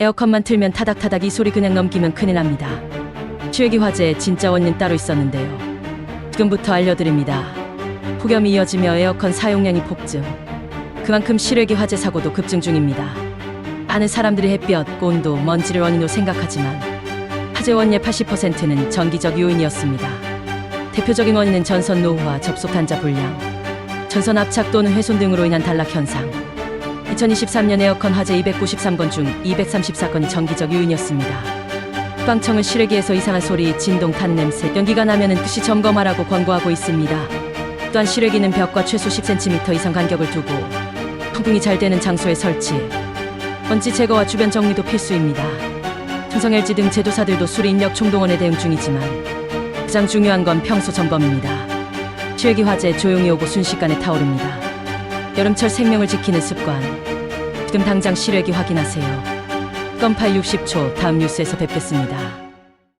에어컨만 틀면 타닥타닥 이 소리 그냥 넘기면 큰일 납니다. 취외기 화재의 진짜 원인 따로 있었는데요. 지금부터 알려드립니다. 폭염이 이어지며 에어컨 사용량이 폭증. 그만큼 실외기 화재 사고도 급증 중입니다. 많은 사람들이 햇볕, 온도, 먼지를 원인으로 생각하지만 화재 원인의 80%는 전기적 요인이었습니다. 대표적인 원인은 전선 노후와 접속 단자 불량, 전선 압착 또는 훼손 등으로 인한 단락 현상. 2023년 에어컨 화재 293건 중 234건이 전기적 요인이었습니다. 국방청은 실외기에서 이상한 소리, 진동, 탄 냄새, 연기가 나면은 즉시 점검하라고 권고하고 있습니다. 또한 실외기는 벽과 최소 10cm 이상 간격을 두고 통풍이 잘 되는 장소에 설치. 먼지 제거와 주변 정리도 필수입니다. 삼성 LG 등 제조사들도 수리 인력 총동원에 대응 중이지만 가장 중요한 건 평소 점검입니다. 실외기 화재 조용히 오고 순식간에 타오릅니다. 여름철 생명을 지키는 습관. 지금 당장 실외기 확인하세요. 건파이 60초 다음 뉴스에서 뵙겠습니다.